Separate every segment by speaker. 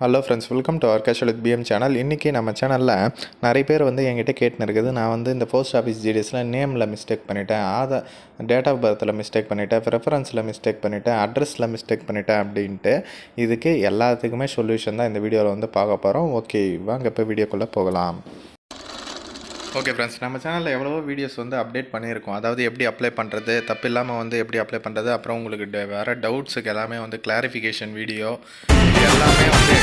Speaker 1: Hello friends welcome to our casual with PM channel இன்றைக்கி நம்ம சேனலில் நிறைய பேர் வந்து என்கிட்ட கேட்டுன்னு இருக்குது நான் வந்து இந்த போஸ்ட் ஆஃபீஸ் ஜிடிஎஸில் நேமில் மிஸ்டேக் பண்ணிட்டேன் ஆதார் டேட் ஆஃப் பர்த்தில் மிஸ்டேக் பண்ணிட்டேன் ப்ரெஃபரன்ஸில் மிஸ்டேக் பண்ணிட்டேன் அட்ரஸில் மிஸ்டேக் பண்ணிட்டேன் அப்படின்ட்டு இதுக்கு எல்லாத்துக்குமே சொல்யூஷன் தான் இந்த வீடியோவில் வந்து பார்க்க போகிறோம் ஓகே வாங்க இப்போ வீடியோக்குள்ளே போகலாம். ஓகே ஃப்ரெண்ட்ஸ் நம்ம சேனலில் எவ்வளவோ வீடியோஸ் வந்து அப்டேட் பண்ணியிருக்கோம். அதாவது எப்படி அப்ளை பண்ணுறது தப்பு இல்லாமல் வந்து எப்படி அப்ளை பண்ணுறது அப்புறம் உங்களுக்கு வேறு டவுட்ஸுக்கு எல்லாமே வந்து கிளாரிஃபிகேஷன் வீடியோ இது எல்லாமே வந்து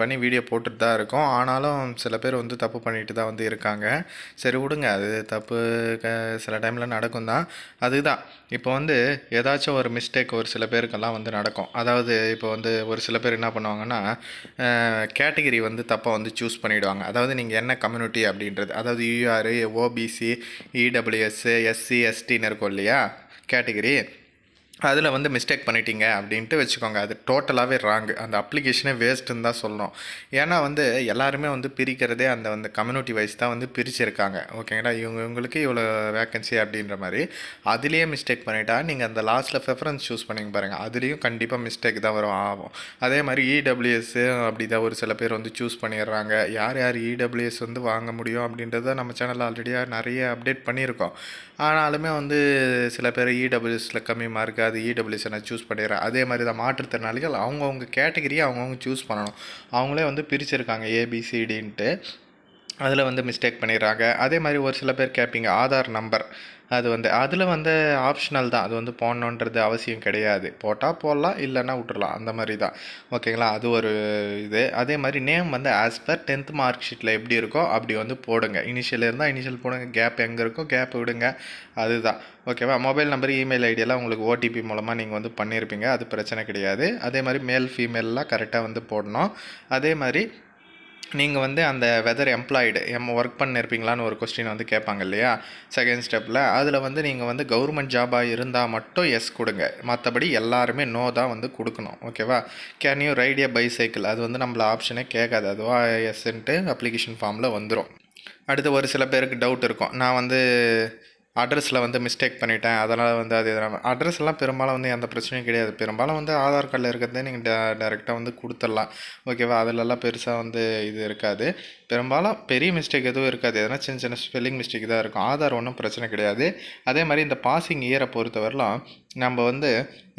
Speaker 1: பண்ணி வீடியோ போட்டுட்டு தான் இருக்கோம். ஆனாலும் சில பேர் வந்து தப்பு பண்ணிட்டு தான் வந்து இருக்காங்க. சரி விடுங்க அது தப்பு க- சில டைமில் நடக்கும் தான். அதுதான். இப்போ வந்து ஏதாச்சும் ஒரு மிஸ்டேக் ஒரு சில பேருக்கெல்லாம் வந்து நடக்கும். அதாவது இப்போ வந்து ஒரு சில பேர் என்ன பண்ணுவாங்கன்னா கேட்டகிரி வந்து தப்பாக வந்து சூஸ் பண்ணிவிடுவாங்க அதாவது நீங்கள் என்ன கம்யூனிட்டி அப்படின்றது. அதாவது யூஆர் ஓபிசி இடபிள்யூஎஸ் எஸ்சி எஸ்டின்னு இருக்கும் இல்லையா? கேட்டகிரி அதில் வந்து மிஸ்டேக் பண்ணிட்டீங்க அப்படின்ட்டு வச்சுக்கோங்க. அது டோட்டலாகவே ராங்கு அந்த அப்ளிகேஷனே வேஸ்ட்டுன்னு தான் சொல்லணும். ஏன்னா வந்து எல்லாருமே வந்து பிரிக்கிறதே அந்த வந்து கம்யூனிட்டி வைஸ் தான் வந்து பிரிச்சிருக்காங்க. ஓகேங்களா இவங்க இவங்களுக்கு இவ்வளோ வேக்கன்சி அப்படின்ற மாதிரி. அதுலேயே மிஸ்டேக் பண்ணிட்டா நீங்கள் அந்த லாஸ்ட்டில் ப்ரெஃபரன்ஸ் சூஸ் பண்ணிங்க பாருங்கள் அதுலேயும் கண்டிப்பாக மிஸ்டேக் தான் வரும் ஆகும். அதே மாதிரி இடபிள்யூஎஸ் அப்படி தான் ஒரு சில பேர் வந்து சூஸ் பண்ணிடுறாங்க. யார் யார் இடபிள்யூஎஸ் வந்து வாங்க முடியும் அப்படின்றத நம்ம சேனலில் ஆல்ரெடியாக நிறைய அப்டேட் பண்ணியிருக்கோம். ஆனாலுமே வந்து சில பேர் இடபிள்யூஎஸில் கம்மி மார்க்கு அது இடபிள்யூஎஸ் நான் சூஸ் பண்ணிடுறேன். அதே மாதிரி தான் மாற்றுத்திறனாளிகள் அவங்கவுங்க கேட்டகரியை அவங்கவுங்க சூஸ் பண்ணணும். அவங்களே வந்து பிரிச்சிருக்காங்க ஏபிசிடின்ட்டு அதில் வந்து மிஸ்டேக் பண்ணிடுறாங்க. அதே மாதிரி ஒரு சில பேர் கேட்பீங்க ஆதார் நம்பர் அது வந்து அதில் வந்து ஆப்ஷனல் தான். அது வந்து போடணுன்றது அவசியம் கிடையாது. போட்டால் போடலாம் இல்லைன்னா விட்டுறலாம். அந்த மாதிரி தான். ஓகேங்களா? அது ஒரு இது. அதே மாதிரி நேம் வந்து ஆஸ் பர் டென்த் மார்க் ஷீட்டில் எப்படி இருக்கோ அப்படி வந்து போடுங்க. இனிஷியல் இருந்தால் இனிஷியல் போடுங்க. கேப் எங்கே இருக்கோ கேப் விடுங்க. அதுதான் ஓகேவா? மொபைல் நம்பர் இமெயில் ஐடியெல்லாம் உங்களுக்கு ஓடிபி மூலமாக நீங்கள் வந்து பண்ணியிருப்பீங்க. அது பிரச்சனை கிடையாது. அதே மாதிரி மேல் ஃபீமேல்லாம் கரெக்டாக வந்து போடணும். அதே மாதிரி நீங்கள் வந்து அந்த வெதர் எம்ப்ளாய்டு எம் ஒர்க் பண்ணிருப்பீங்களான்னு ஒரு கொஸ்டின் வந்து கேட்பாங்க இல்லையா? செகண்ட் ஸ்டெப்பில் அதில் வந்து நீங்கள் வந்து கவர்மெண்ட் ஜாபாக இருந்தால் மட்டும் எஸ் கொடுங்க. மற்றபடி எல்லாருமே நோ தான் வந்து கொடுக்கணும். ஓகேவா can you write a bicycle அது வந்து நம்மள ஆப்ஷனே கேட்காது. அதுவா எஸ்ன்ட்டு அப்ளிகேஷன் ஃபார்மில் வந்துடும் அடுத்து ஒரு சில பேருக்கு டவுட் இருக்கும். நான் வந்து அட்ரஸில் வந்து மிஸ்டேக் பண்ணிட்டேன். அதனால் வந்து அது அட்ரஸ் எல்லாம் பெரும்பாலும் வந்து எந்த பிரச்சனையும் கிடையாது. பெரும்பாலும் வந்து ஆதார் கார்டில் இருக்கிறதே நீங்கள் டே டேரெக்டாக வந்து கொடுத்துடலாம். ஓகேவா அதிலெல்லாம் பெருசாக வந்து இது இருக்காது. பெரும்பாலும் பெரிய மிஸ்டேக் எதுவும் இருக்காது. எதனா சின்ன சின்ன ஸ்பெல்லிங் மிஸ்டேக் தான் இருக்கும். ஆதார் ஒன்றும் பிரச்சனை கிடையாது. அதே மாதிரி இந்த பாசிங் இயரை பொறுத்தவரைலாம் நம்ம வந்து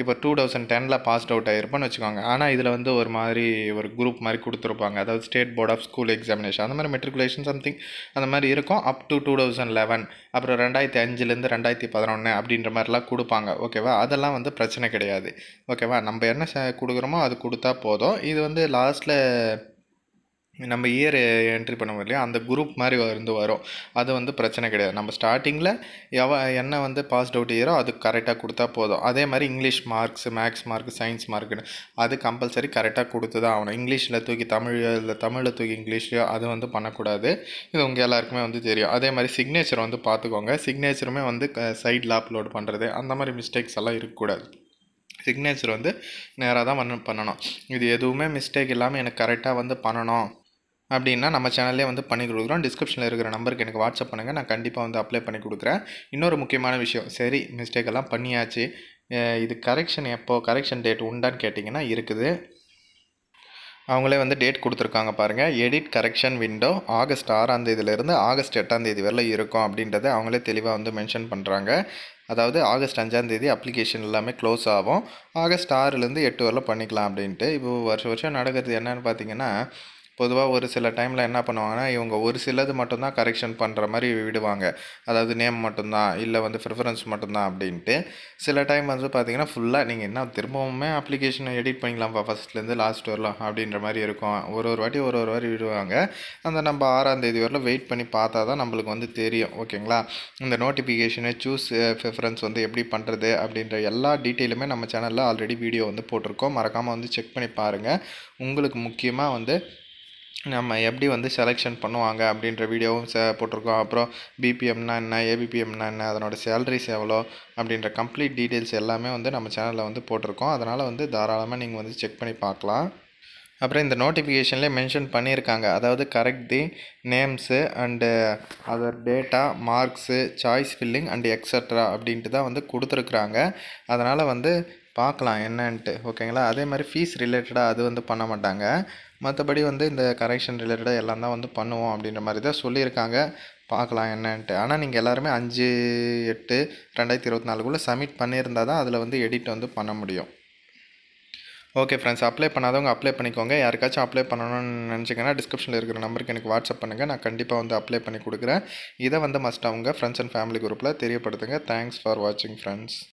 Speaker 1: இப்போ டூ தௌசண்ட் டெனில் பாஸ்ட் அவுட் ஆகிருப்போம்னு வச்சுக்கோங்க. ஆனால் இதில் வந்து ஒரு மாதிரி ஒரு குரூப் மாதிரி கொடுத்துருப்பாங்க. அதாவது state board of school examination அந்த மாதிரி மெட்ரிகுலேஷன் சம்திங் அந்த மாதிரி இருக்கும். Up to two thousand eleven அப்புறம் ரெண்டாயிரத்தி அஞ்சுலேருந்து ரெண்டாயிரத்தி பதினொன்று அப்படின்ற மாதிரிலாம் கொடுப்பாங்க. ஓகேவா அதெல்லாம் வந்து பிரச்சனை கிடையாது. ஓகேவா நம்ம என்ன கொடுக்குறோமோ அது கொடுத்தா போதும். இது வந்து லாஸ்ட்டில் நம்ம இயர் என்ட்ரி பண்ணுவோம் இல்லையா? அந்த குரூப் மாதிரி வந்து வரும். அது வந்து பிரச்சனை கிடையாது. நம்ம ஸ்டார்டிங்கில் எவ என்ன வந்து பாஸ்ட் அவுட் இயரோ அது கரெக்டாக கொடுத்தா போதும். அதே மாதிரி English marks max mark science மார்க்குன்னு அது கம்பல்சரி கரெக்டாக கொடுத்து தான் ஆகணும். இங்கிலீஷில் தூக்கி தமிழோ இல்லை தமிழில் தூக்கி இங்கிலீஷ்லையோ அது வந்து பண்ணக்கூடாது. இது உங்கள் எல்லாருக்குமே வந்து தெரியும். அதே மாதிரி சிக்னேச்சர் வந்து பார்த்துக்கோங்க. சிக்னேச்சருமே வந்து சைடில் அப்லோட் பண்ணுறது அந்த மாதிரி மிஸ்டேக்ஸ் எல்லாம் இருக்கக்கூடாது. சிக்னேச்சர் வந்து நேராக தான் பண்ண பண்ணணும். இது எதுவுமே மிஸ்டேக் இல்லாமல் எனக்கு கரெக்டாக வந்து பண்ணணும். அப்படின்னா நம்ம சேனல்லே வந்து பண்ணி கொடுக்குறோம். டிஸ்கிரிப்ஷனில் இருக்கிற நம்பருக்கு எனக்கு வாட்ஸ்அப் பண்ணுங்கள் நான் கண்டிப்பாக வந்து அப்ளை பண்ணி கொடுக்குறேன். இன்னொரு முக்கியமான விஷயம். சரி மிஸ்டேக் எல்லாம் பண்ணியாச்சு. இது கரெக்ஷன் எப்போது கரெக்ஷன் டேட் உண்டான்னு கேட்டிங்கன்னா இருக்குது. அவங்களே வந்து டேட் கொடுத்துருக்காங்க பாருங்கள் எடிட் கரெக்ஷன் விண்டோ ஆகஸ்ட் ஆறாம் தேதியிலேருந்து ஆகஸ்ட் எட்டாம் தேதி வரல இருக்கும் அப்படின்றத அவங்களே தெளிவாக வந்து மென்ஷன் பண்ணுறாங்க அதாவது ஆகஸ்ட் அஞ்சாம் தேதி அப்ளிகேஷன் எல்லாமே க்ளோஸ் ஆகும். ஆகஸ்ட் ஆறுலேருந்து எட்டு வரல பண்ணிக்கலாம் அப்படின்ட்டு. இப்போ வருஷம் வருஷம் நடக்கிறது என்னென்னு பார்த்தீங்கன்னா பொதுவாக ஒரு சில டைமில் என்ன பண்ணுவாங்கன்னா இவங்க ஒரு சிலது மட்டும்தான் கரெக்ஷன் பண்ணுற மாதிரி விடுவாங்க. அதாவது நேம் மட்டும்தான் இல்லை வந்து ப்ரிஃபரன்ஸ் மட்டும்தான் அப்படின்ட்டு. சில டைம் வந்து பார்த்தீங்கன்னா ஃபுல்லாக நீங்கள் என்ன திரும்பவுமே அப்ளிகேஷனை எடிட் பண்ணிக்கலாம்ப்பா ஃபஸ்ட்லேருந்து லாஸ்ட் வரலாம் அப்படின்ற மாதிரி இருக்கும். ஒரு ஒரு வாட்டி ஒரு ஒரு வாட்டி விடுவாங்க. அந்த நம்ம ஆறாம் தேதி வரலாம் வெயிட் பண்ணி பார்த்தா தான் நம்மளுக்கு வந்து தெரியும். ஓகேங்களா? இந்த நோட்டிஃபிகேஷனு சூஸ் ப்ரிஃபரன்ஸ் வந்து எப்படி பண்ணுறது அப்படின்ற எல்லா டீட்டெயிலுமே நம்ம சேனலில் ஆல்ரெடி வீடியோ வந்து போட்டிருக்கோம். மறக்காமல் வந்து செக் பண்ணி பாருங்கள் உங்களுக்கு முக்கியமாக வந்து நம்ம எப்படி வந்து செலெக்ஷன் பண்ணுவாங்க அப்படின்ற வீடியோவும் சே போட்டிருக்கோம். அப்புறம் பிபிஎம்னா என்ன ஏபிபிஎம்னா என்ன அதனோட சேலரிஸ் எவ்வளோ அப்படின்ற கம்ப்ளீட் டீட்டெயில்ஸ் எல்லாமே வந்து நம்ம சேனலில் வந்து போட்டிருக்கோம். அதனால் வந்து தாராளமாக நீங்கள் வந்து செக் பண்ணி பார்க்கலாம். அப்புறம் இந்த நோட்டிஃபிகேஷன்லேயே மென்ஷன் பண்ணியிருக்காங்க. அதாவது correct the names and other data marks choice filling and extra அப்படின்ட்டு தான் வந்து கொடுத்துருக்குறாங்க. அதனால் வந்து பார்க்கலாம் என்னன்ட்டு. ஓகேங்களா அதே மாதிரி ஃபீஸ் ரிலேட்டடாக அது வந்து பண்ண மாட்டாங்க. மற்றபடி வந்து இந்த கரெக்ஷன் ரிலேட்டடாக எல்லாம் தான் வந்து பண்ணுவோம் அப்படின்ற மாதிரி தான் சொல்லியிருக்காங்க. பார்க்கலாம் என்னன்ட்டு. ஆனால் நீங்கள் எல்லாருமே அஞ்சு எட்டு ரெண்டாயிரத்தி இருபத்தி நாலுக்குள்ளே சப்மிட் பண்ணியிருந்தால் தான் அதில் வந்து எடிட் வந்து பண்ண முடியும். ஓகே ஃப்ரெண்ட்ஸ் அப்ளை பண்ணாதவங்க அப்ளை பண்ணிக்கோங்க. யாருக்காச்சும் அப்ளை பண்ணணும்னு நினச்சிங்கன்னா டிஸ்கிரிப்ஷனில் இருக்கிற நம்பருக்கு எனக்கு வாட்ஸ்அப் பண்ணுங்கள் நான் கண்டிப்பாக வந்து அப்ளை பண்ணி கொடுக்குறேன். இதை வந்து மஸ்ட் அவங்க ஃப்ரெண்ட்ஸ் அண்ட் ஃபேமிலி குரூப்பில் தெரியப்படுத்துங்க. தேங்க்ஸ் ஃபார் வாட்சிங் ஃப்ரெண்ட்ஸ்